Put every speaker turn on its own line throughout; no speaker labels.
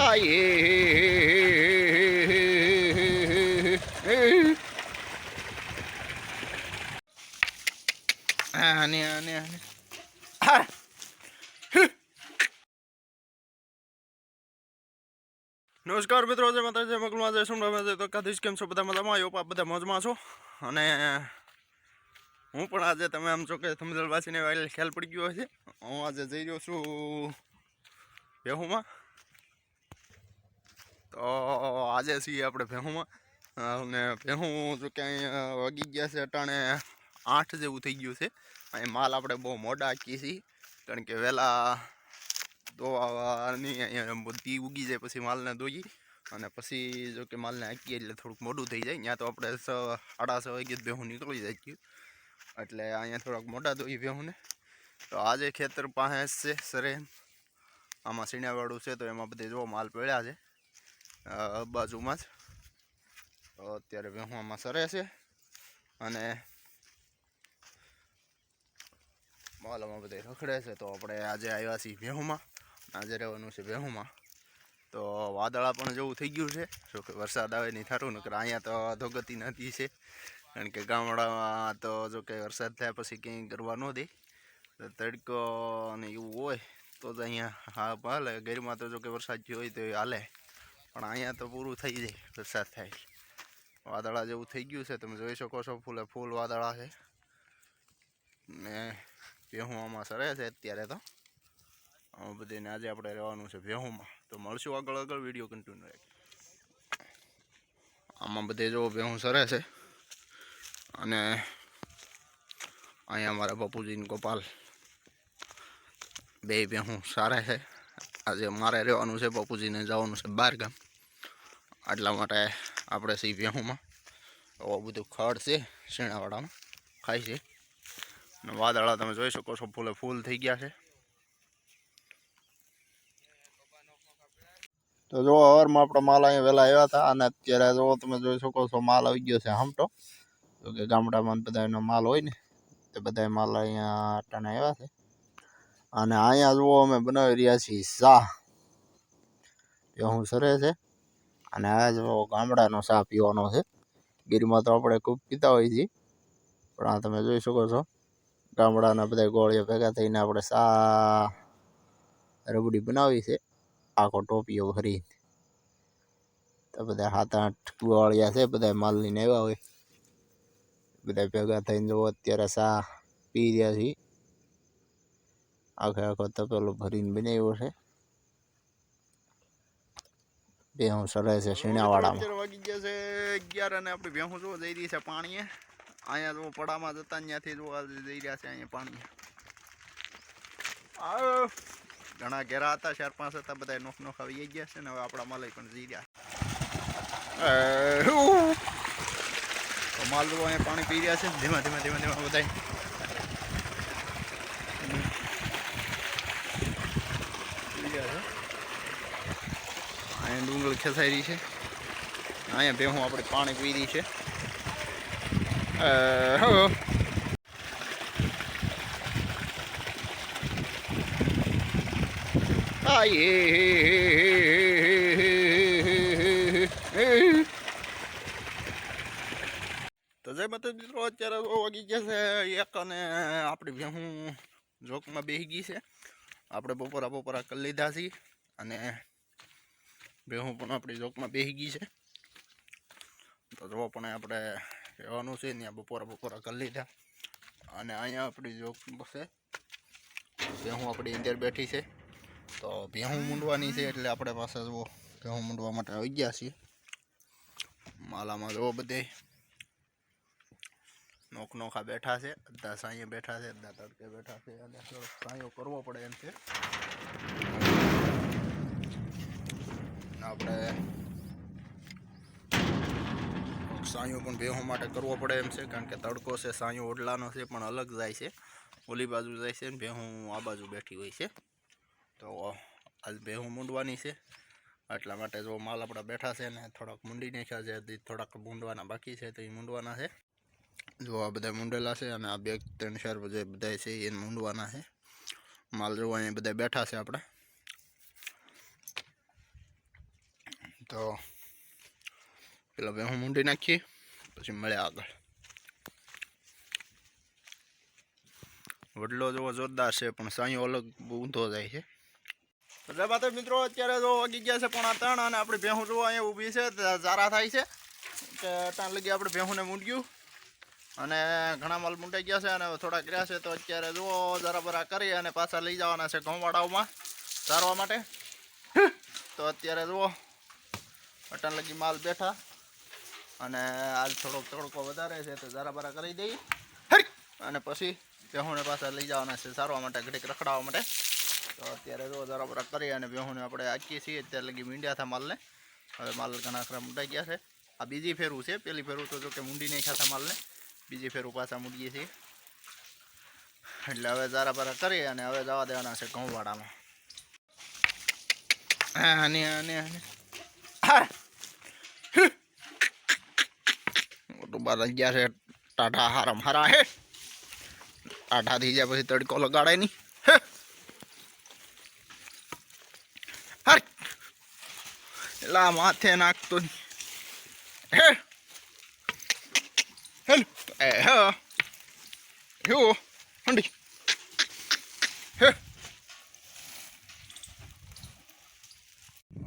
આને આને આને. નમસ્કાર મિત્રો, જય માતાજી મગલમાં, જય સોમનાથ, જય તો કાધીશ કેમ છો બધા મજામાં? આવ્યો પાપ બધા મોજમાં છો. અને હું પણ આજે તમે આમ છો કે સમજલ વાસીને વાયલ ખ્યાલ પડી ગયો હશે. હું આજે જઈ રહ્યો છું ભેહુમાં તો આજે છીએ આપણે ભેહુમાં. અને ભેહું જો કે અહીંયા વાગી ગયા છે અટાણે આઠ જેવું થઈ ગયું છે. અહીં માલ આપણે બહુ મોડા આંકીએ છીએ. કારણ કે વહેલા ધોવાની અહીંયા બધી ઉગી જાય પછી માલને ધોઈ. અને પછી જો કે માલને આંકીએ એટલે થોડુંક મોડું થઈ જાય. ત્યાં તો આપણે સાડા છ વાગે ભેહું નીકળી જાય ગયું એટલે અહીંયા થોડાક મોડા ધોઈ ભેહુંને. તો આજે ખેતર પાસે છે સરે આમાં સીણાવાળું છે તો એમાં બધે જો માલ પડ્યા છે. બાજુમાં જ. અત્યારે વેહવામાં સરે છે અને માલમાં બધા રખડે છે. તો આપણે આજે આવ્યા છીએ વેહુમાં. આજે રહેવાનું છે વેહુમાં. તો વાદળા પણ જેવું થઈ ગયું છે. જો કે વરસાદ આવે નહીં થારું નકર અહીંયા તો અધોગતિ નથી છે. કારણ કે ગામડામાં તો જો કે વરસાદ થયા પછી કંઈ કરવા ન દે. તડકો અને એવું હોય તો જ અહીંયા હા હાલે ગેરમાં તો જો કે વરસાદ થયો હોય તો હાલે. પણ અહીંયા તો પૂરું થઈ જાય, વરસાદ થાય વાદળા જેવું થઈ ગયું છે, તમે જોઈ શકો છો, ફૂલે ફૂલ વાદળા છે. ને ભેહું આમાં સરે છે અત્યારે તો. બધીને આજે આપણે રહેવાનું છે ભેહુંમાં. તો મળશું આગળ આગળ, વીડિયો કન્ટિન્યુ આમાં બધે જો ભેહું સરે છે. અને અહીંયા મારા બાપુજીને ગોપાલ બે ભેહું સારા છે. આજે મારે રહેવાનું છે, બાપુજીને જવાનું છે બહાર ગામ. આટલા માટે આપણે સી ભેહુંમાં આવું બધું ખડ છે શેણાવાડામાં ખાય છે. અને વાદળા તમે જોઈ શકો છો, ફૂલે ફૂલ થઈ ગયા છે. તો જો, હવારમાં આપણે માલ અહીંયા વહેલા આવ્યા હતા અને અત્યારે જો તમે જોઈ શકો છો, માલ આવી ગયો છે હમટો. તો કે ગામડામાં બધા એનો માલ હોય ને, તે બધા માલ અહીંયા અટાણે આવ્યા છે. અને અહીંયા જુઓ અમે બનાવી રહ્યા છીએ શાહ. એ હું સરે છે. અને આ જો ગામડાનો ચા પીવાનો છે. ગીરમાં તો આપણે ખૂબ પીતા હોઈએ છીએ. પણ આ તમે જોઈ શકો છો, ગામડાના બધા ગોળીઓ ભેગા થઈને આપણે સા રબડી બનાવી છે. આખો ટોપીઓ ભરી તો બધા સાત આઠ ગોળિયા છે બધા માલ લઈને આવ્યા હોય. બધા ભેગા થઈને જો અત્યારે સા પી રહ્યા છીએ. આખે આખો તપેલો ભરીને બનાવ્યો છે. ભેહું સરે છે શીણાવાડામાં વાગી ગયા છે અગિયાર અને આપણે ભેહું જો જઈ રહી છે પાણીએ. અહીંયા જો પડામાં જતા ત્યાંથી જોવા જઈ રહ્યા છે અહીંયા પાણી ઘણા ઘેરા હતા ચાર પાંચ હતા બધા નોખ નોખ આવી ગયા છે ને હવે આપણા માલય પણ જઈ રહ્યા માલ જો અહીંયા પાણી પી રહ્યા છે ધીમા ધીમા ધીમા ધીમા બધા પી રહ્યા છે અહીંયા ડુંગળ ખેંચાઈ છે. અહીંયા ભેહું આપણે પાણી પી રહી છે હો. તો જય માતા અત્યારે વાગી ગયા છે. એક અને આપણી ભેહું જોકમાં બેસી ગઈ છે. આપણે બપોરા બપોરા કરી લીધા છીએ. અને ભેહું પણ આપણી જોકમાં બેસી ગઈ છે. તો જો પણ આપણે રહેવાનું છે, ત્યાં બપોરા બપોરા કરી લીધા. અને અહીંયા આપણી જોક છે. ભેહું આપણી અંદર બેઠી છે. તો ભેહું મૂંડવાની છે એટલે આપણે પાસે જુઓ ભેહું મૂંડવા માટે આવી ગયા છીએ. માલામાં જુઓ બધે નોખ નોખા બેઠા છે. અડધા સાંયે બેઠા છે, અડધા તડકે બેઠા છે. અને થોડોક સાંયો કરવો પડે એમ છે. આપણે સાયો પણ ભેહું માટે કરવો પડે એમ છે, કારણ કે તડકો છે, સાંયો ઓડલાનો છે, પણ અલગ જાય છે. ઓલી બાજુ જાય છે ને ભેહું આ બાજુ બેઠી હોય છે. તો આજ ભેહું મૂંડવાની છે. એટલા માટે જો માલ આપણા બેઠા છે ને થોડાક મૂંડી નાખ્યા છે થોડાક મૂંડવાના બાકી છે, તો એ મૂંડવાના છે. જો આ બધા મૂંડેલા છે અને આ બે ત્રણ ચાર જે બધા છે, એ મૂંડવાના છે. માલ જોવા અહીંયા બધા બેઠા છે આપણે. તો પેલા ભેહું મૂંડી નાખીએ, પછી મળ્યા આગળ. વડલો જોવો જોરદાર છે, પણ સાંયો અલગ ઊંધો જાય છે. તો જય મિત્રો અત્યારે જો વાગી ગયા છે પોણા ત્રણ અને આપણે ભેહું જોવા અહીંયા ઊભી છે, તો ઝારા થાય છે. કે અટાણ લગી આપણે ભેહુંને મૂંડ્યું અને ઘણા માલ મૂંડાઈ ગયા છે અને થોડા કર્યા છે, તો અત્યારે જુઓ જરા બરા કરી અને પાછા લઈ જવાના છે ઘઉંવાડાઓમાં ચારવા માટે. તો અત્યારે જુઓ અટાણ લગી માલ બેઠા. અને આજ થોડોક તડકો વધારે છે તો જરા બરા કરી દઈ. અને પછી બેહુને પાછા લઈ જવાના છે સારવા માટે ઘડીક રખડાવવા માટે. તો અત્યારે જો જરા બરા કરી અને બેહુને આપણે આંકીએ છીએ. અત્યારે લગી મીંડ્યા હતા માલને. હવે માલ ઘણા ખરા મૂંડાઈ ગયા છે. આ બીજી ફેરું છે. પેલી ફેરું તો જો કે મૂંડી નહીં ખાતા માલને. બીજી ફેરું પાછા મૂડીએ છીએ. એટલે હવે જારા બરા કરી અને હવે જવા દેવાના છે ઘઉંવાડામાં. હા અને આને આને હા. મોટું બાર ગયા છે ટાઢા હારામ હારા હે ટાઢા થઈ જાય પછી તડકો લગાડે નહીં હે. હર. એલા માથે નાખતો નહીં. હે હેલ એ હે યો હંડી હે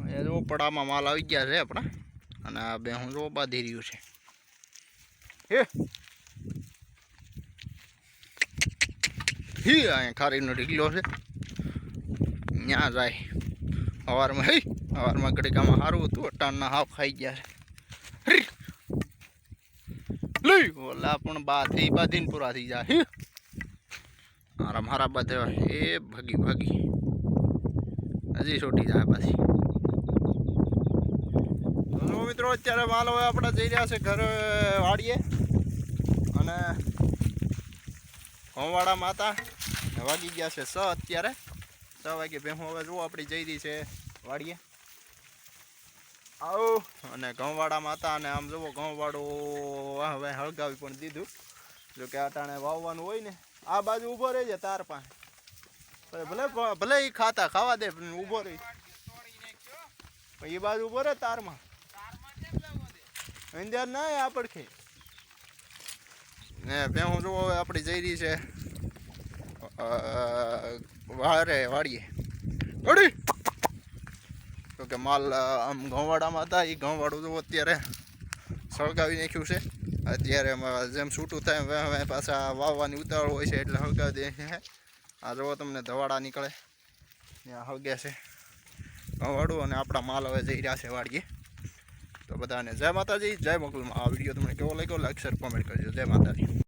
એ જો પડામાં માલ આવી ગયા છે આપણા અને આ બે હું જો બાંધી રહ્યું છે હે? હી, અહીંયા ખારીનો ઢીકલો છે. ત્યાં જાય. સવારમાં હે? સવારમાં ગડીકામાં સારું હતું, અટાણના હાફ ખાઈ ગયા છે. લઈ, ઓલા પણ બાથી બાધીને પૂરા થઈ જાય હે? મારા મારા બધા એ ભાગી ભાગી. હજી છોટી જાય પાછી. મિત્રો, અત્યારે માલ હવે આપણે જઈ રહ્યા છે ઘર વાડીએ. અને હોમવાડા માતા વાગી ગયા છે સ અત્યારે. છ વાગે ભેહું હવે જુઓ આપણી જઈ રહી છે વાડીએ. આવો. અને ઘઉંવાડામાં માતા અને આમ જુઓ ઘઉંવાડું હવે હળગાવી પણ દીધું. જો કે અટાણે વાવવાનું હોય ને, આ બાજુ ઊભો રહેજે તાર પાસે. ભલે ભલે એ ખાતા, ખાવા દે ઊભો રહી. એ બાજુ ઊભો રહે તારમાં. અંદર ના આ પડખે ને ભેહું જુઓ હવે આપણી જઈ રહી છે. વારે વાડીએ વળી તો કે માલ આમ ઘઉંવાડામાં હતા એ ઘઉંવાડું જોવો અત્યારે સળગાવી નાખ્યું છે. અત્યારે જેમ છૂટું થાય એમ હવે હવે પાછા વાવવાની ઉતાવળ હોય છે એટલે સળગાવી દે છે આ જુઓ તમને ધવાડા નીકળે. ત્યાં હળગે છે ઘઉંવાડું અને આપણા માલ હવે જઈ રહ્યા છે વાડીએ બધાને. જય માતાજી, જય મોકલમાં. આ વીડિયો તમને કેવો લાગ્યો, લાઈક, શેર, કોમેન્ટ કરજો. જય માતાજી.